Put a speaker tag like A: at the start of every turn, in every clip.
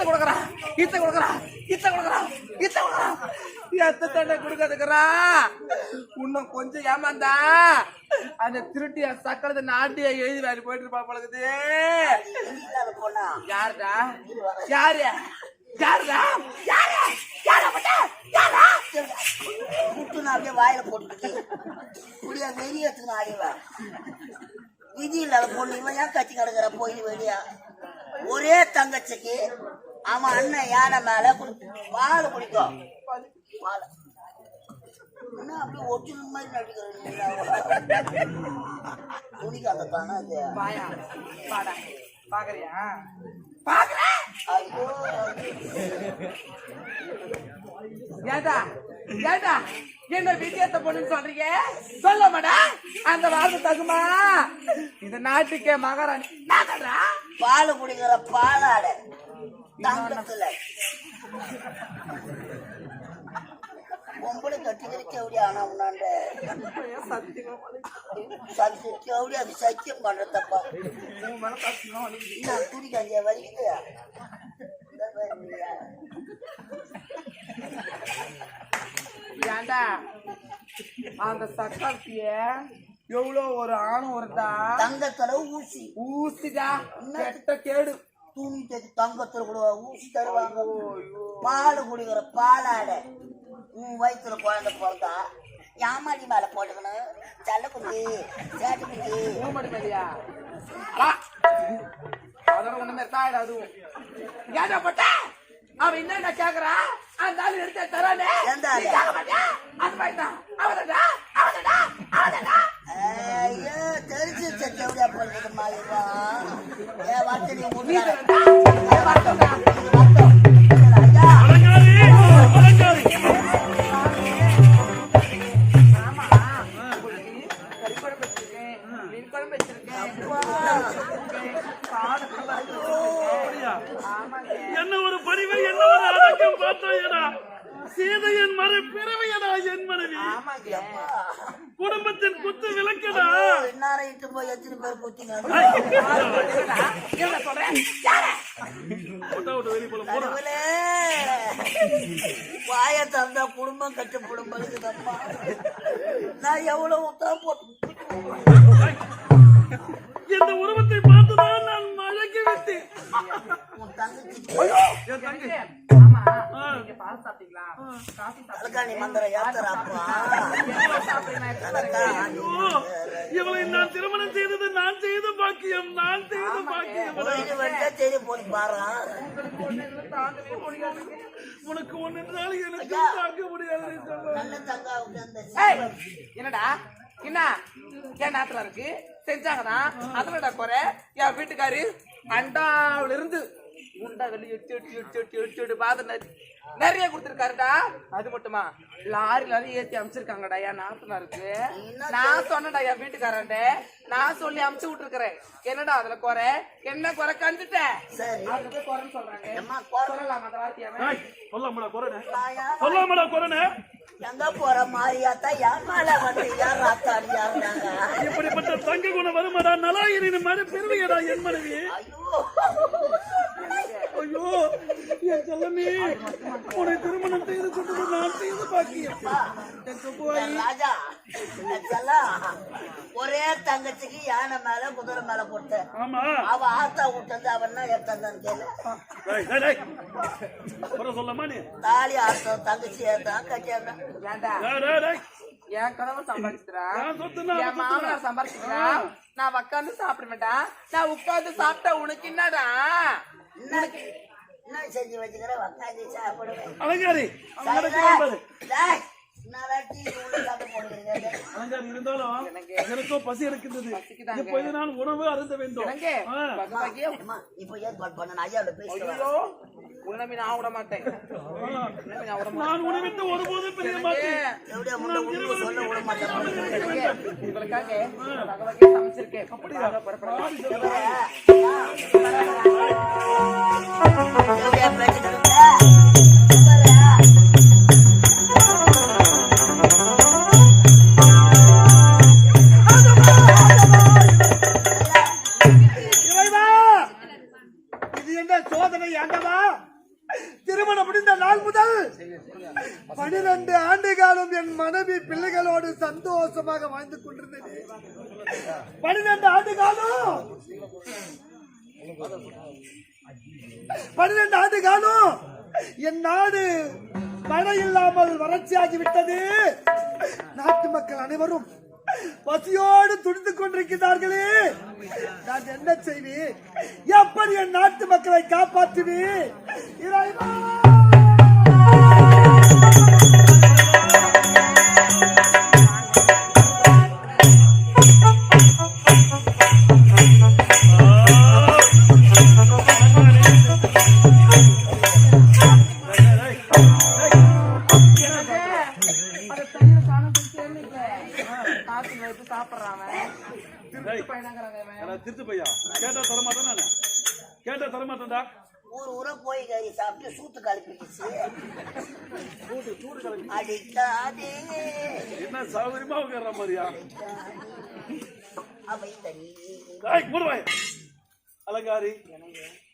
A: அத்தை கொடுக்குறா இத்த கொடுக்குறா இத்த கொடுக்குறா இத்த கொடுக்குறா. எத்த தண்டை கொடுக்கறதுக்குறா இன்னும் கொஞ்சம் ஏமாந்தா. அந்த திருட்டிய சக்கரத்தை நாட்டிய எழுதி வேறு போயிட்டு இருப்பா பழகுது யாருடா? யாரு? யாருடா? யாரு? யாரா பட்டா யாரா?
B: புட்டு நான் அப்படியே வாயில போட்டுக்கிட்டு இப்படியா வெறி எடுத்துக்கணும் அடிவா விதி இல்லாத பொண்ணு இவன் ஏன் கத்தி கிடக்குற? போய் வெளியா. ஒரே தங்கச்சிக்கு அவன் அண்ணன் யானை மேல வாழை பிடிக்கும் வாழை என்ன அப்படியே ஒட்டுன மாதிரி நடிக்கிறேன் துணிக்காக தானே அது
A: பாக்குறியா? பாக்குறேன் ஏண்டா? ஏண்டா? என்ன விஜயத்தை பொண்ணுன்னு சொல்றீங்க? சொல்ல மாடா அந்த வார்த்தை தகுமா? இந்த நாட்டுக்கே மகாராணி.
B: பால் குடிக்கிற பாலாடை. தங்கத்துல பொம்பளை கட்டிக்கிற கேவடி ஆனா உன்னாண்ட? சத்தி கேவடி அது சத்தியம் பண்றதப்பா நான் துணி கஞ்சியா வலிக்குது.
A: ஏண்டா? அந்த சக்கரத்திய எவ்வளோ ஒரு ஆணும் வருதா
B: தங்கத்துல ஊசி.
A: ஊசிடா. கெட்ட கேடு.
B: துணி தைச்சு தங்கத்துல கூட ஊசி தருவாங்க. பால் குடிக்கிற பாலாடை. உன் வயித்துல குழந்தை பிறந்தா யாமாடி மேல போட்டுக்கணும். செல்ல குஞ்சு சேட்டு குஞ்சு
A: ஊமடி மேலியா? அதோட ஒண்ணுமே தாயிடா அதுவும் ஏண்டா பட்ட? அவன் என்னடா கேக்குறா? அந்த ஆளு எடுத்து தரானே.
B: ஆளு?
A: மாட்டியா? அது மாதிரி தான். அவனடா அவனடா அவனடா
B: ஐயோ தெரிஞ்சு சட்டி எப்படியா போடுறதுமா இவன்? ஏன் வார்த்தை நீ
A: நீ
C: மறு பிறவையடா என் மனைவி?
A: ஆமாங்க.
C: குடும்பத்தின் குத்து விளக்கடா
B: இன்னார இட்டு போய் எத்தனை பேர் குத்திங்க? வாய தந்தா குடும்பம் கட்டு குடும்பம் நான் எவ்வளவு தான் போட்டு
C: இவளை நான் திருமணம் செய்தது நான் செய்த பாக்கியம் நான் செய்த பாக்கியம்.
B: பாரு.
C: உனக்கு ஒன்றுனால எனக்கு தாங்க முடியாது
A: என்னடா? என்ன? ஏன் நேரத்துல இருக்கு செஞ்சாங்கடா? அதுலடா குறை? என் வீட்டுக்காரு அண்டாவுல இருந்து உண்டா வெளியே எட்டு எட்டு எட்டு எட்டு எட்டு எட்டு பாத்து நிறைய- நிறைய கொடுத்துருக்காருடா. அது மட்டுமா? லாரி லாரி ஏத்தி அமைச்சிருக்காங்கடா என் நாத்தனாருக்கு. நான் சொன்னடா என் வீட்டுக்காரன்ட நான் சொல்லி அமுச்சு விட்டுருக்கிறேன். என்னடா அதுல குறை? என்ன குறை கண்டுட்டேன் குறைன்னு சொல்றாங்க. சொல்லலாம் அந்த வார்த்தையாவே
C: சொல்லாமடா குறனே? சொல்லாமடா குறனே
B: எங்க போற மாதிரியாத்தா என் மேல வந்து யார் யாருனாங்க
C: இப்படிப்பட்ட தங்க குணம் வருமாடா நலாயிரின் மறு பெருமையடா என் மனைவி.
B: ஐயோ
C: என் செல்லமே உன்னை திருமணம் செய்து கொண்டது நான் செய்த பாக்கியம். என் சொப்புவாயி
B: ராஜா ஒரே தங்கச்சிக்கு யானை மேல குதிரை மேல போட்ட
C: ஆமா.
B: அவ ஆத்தா விட்டது அவன் தான் எடுத்தான்னு கேளு.
C: சொல்லமா நீ?
B: தாலி ஆட்டம் தங்கச்சி ஏத்தான் கட்டியாதான்.
A: என்
C: நான் சொத்துனா
A: என் மாமனார் சம்பாதிச்சுக்கிறான் நான் உட்காந்து சாப்பிட மாட்டேன் நான் உட்காந்து சாப்பிட்டா உனக்கு என்னடா?
B: என்ன செஞ்சு வச்சுக்கிற உக்காந்து சாப்பிடுவேன்.
C: இருந்தாலும் எனக்கோ பசி எடுக்கின்றது நான் உணவு அருந்த வேண்டும்
B: இப்போ கால் பண்ண நான் ஐயாவோட
A: நான் விட மாட்டேன் நான்
C: உணவிட்டு ஒருபோதும் பிரிய
B: அதனை ஆண்டவா? திருமணம் முடிந்த நாள்
A: முதல் பனிரெண்டு ஆண்டு காலம் என் மனைவி பிள்ளைகளோடு
B: சந்தோஷமாக வாழ்ந்து கொண்டிருந்தேன்.
C: பனிரெண்டு ஆண்டு காலம் பனிரெண்டு ஆண்டு காலம் என் நாடு மழை இல்லாமல் வறட்சியாகி விட்டது. நாட்டு மக்கள் அனைவரும் பசியோடு துடித்துக் கொண்டிருக்கிறார்களே. நான் என்ன செய்வேன்? எப்படி என் நாட்டு மக்களை காப்பாற்றுவேன்? இறைவா! திருத்து பையா? கேட்டா தரமாட்டேன் நானு கேட்டா தரமாட்டேன்டா?
B: ஊர் ஊரா போய் கறி சாப்பிட்டு சூத்து கலப்பிடுச்சு அடிக்காதே.
C: என்ன சௌகரியமா உட்கார்ற மாதிரியா?
B: அவை தனி.
C: அலங்காரி.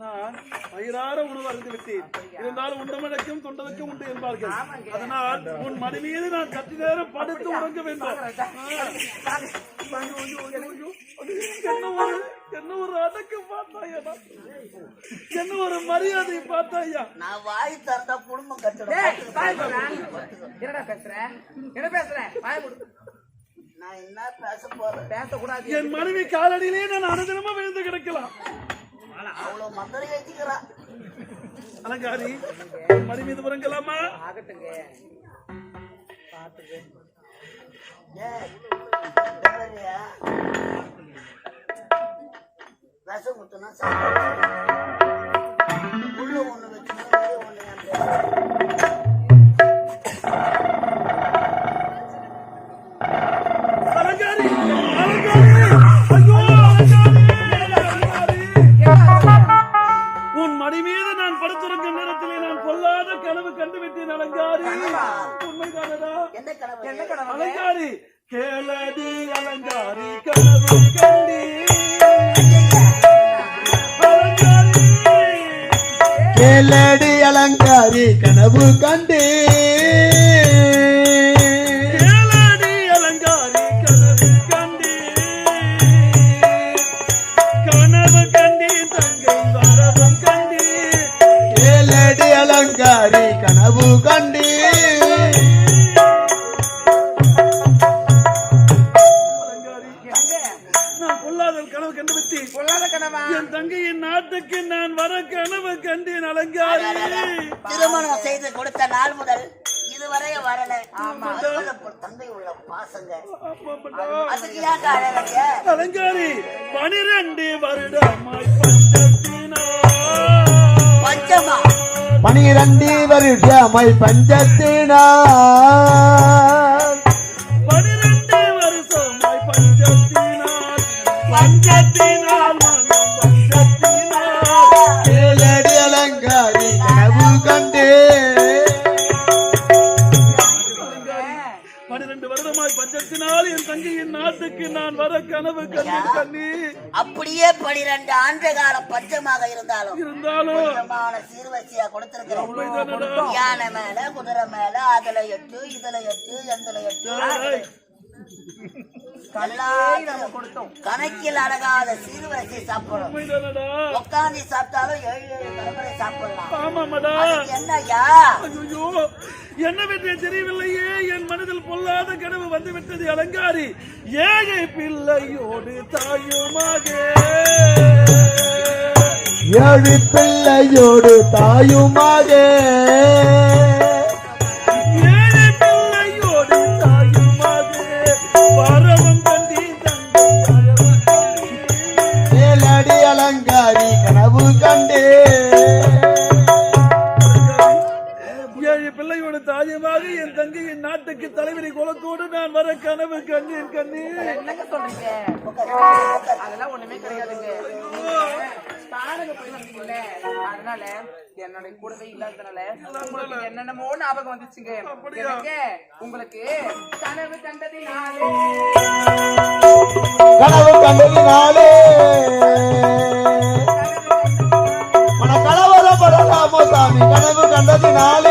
C: நான் பயிரார உணவு அருந்து விட்டேன். இருந்தாலும் உண்டமனுக்கும் தொண்டனுக்கும் உண்டு என்பார்கள். அதனால் உன் மடி மீது நான் சற்று நேரம் படுத்து உறங்க வேண்டும். என்ன ஒரு என்ன ஒரு அடக்கம் பார்த்தாயா? என்ன ஒரு மரியாதை பார்த்தாயா?
B: நான் வாய் திறந்தா குடும்பம்
A: டேய், வாய்
B: கட்டணும்
A: மூடுடா. என்னடா பேசுற? என்ன பேசுற? வாய மூடு.
B: நான் என்ன பேச போறேன்?
A: பேசக்கூடாது.
C: என் மனைவி காலடியிலே நான் அனுதினமா விழுந்து கிடக்கலாம்.
B: அவ்வளவு மந்திரி வச்சுக்கிறான்
C: அலங்காரி மடி மீது உறங்கலாமா?
A: ஆகட்டுங்க
B: ஏய், தேவதையா? விஷம் குத்துனா ஒண்ணு வெளிய ஒண்ணு
C: நான் படுத்திருக்கும் நேரத்திலே நான் கொல்லாத கனவு கண்டு விட்டேன் அலங்காரி உண்மைதானடா?
B: என்ன கனவு?
A: என்ன கடவுள்
C: அலங்காரி கேளடி அலங்காரி கனவு கண்டி. அலங்காரி
D: கேளடி அலங்காரி கனவு கண்டே.
C: நான் பொல்லாத கனவு கண்டு
A: பொல்லாத கனவா?
C: என் தங்கையின் நாட்டுக்கு நான் வர கனவு கண்டேன் அலங்காரி.
B: திருமணம் செய்து கொடுத்த நாள் முதல் இதுவரைய வரல. ஒரு தந்தை உள்ள பாசங்க. அதுக்கு ஏன் அழகங்க
C: அலங்காரி பனிரெண்டு வருடமாய் பஞ்சத்தினா
B: பஞ்சமா?
D: பனிரண்டு வருஷமை பஞ்சத்தினா
C: பனிரெண்டு வருடமாய் பஞ்சத்தினால் என் தங்கையின் நாட்டுக்கு நான் வர கனவு கண்டேன் கண்ணி
B: அப்படியே பனிரெண்டு ஆண்டு கால பஞ்சமாக இருந்தாலும்
C: இருந்தாலும்
B: சீர்வரிசையா கொடுத்திருக்கிறோம்.
C: உண்மைதானடா?
B: யானை மேல குதிரை மேல அதுல எட்டு இதுல எட்டு எந்துல எட்டு. கணக்கில் அடங்காத சீர்வரிசை சாப்பிடும்? உட்காந்து சாப்பிட்டாலும் ஏழு ஏழு தலைமுறை சாப்பிடலாம்.
C: ஆமாமாடா.
B: அதுக்கு என்னய்யா?
C: ஐயோ என்ன வெற்றிய தெரியவில்லையே. என் மனதில் பொல்லாத கனவு வந்து விட்டது அலங்காரி. ஏழை பிள்ளையோடு தாயுமாக.
D: ஏழு பிள்ளையோடு தாயுமாக.
C: தாயுமாக என் தங்கையின் நாட்டுக்கு தலைவரி குலத்தோடு நான் வர கனவு கண்ணீர் கண்ணீர்.
A: என்னங்க சொல்றீங்க? அதெல்லாம் ஒண்ணுமே கிடையாதுங்க. அதனால என்னோட கூடவே இல்லாததுனால உங்களுக்கு என்னென்னமோ ஞாபகம் வந்துச்சுங்க. உங்களுக்கு கனவு கண்டதினாலே.
D: கனவு கண்டதினாலே. கனவு கண்டதினாலே.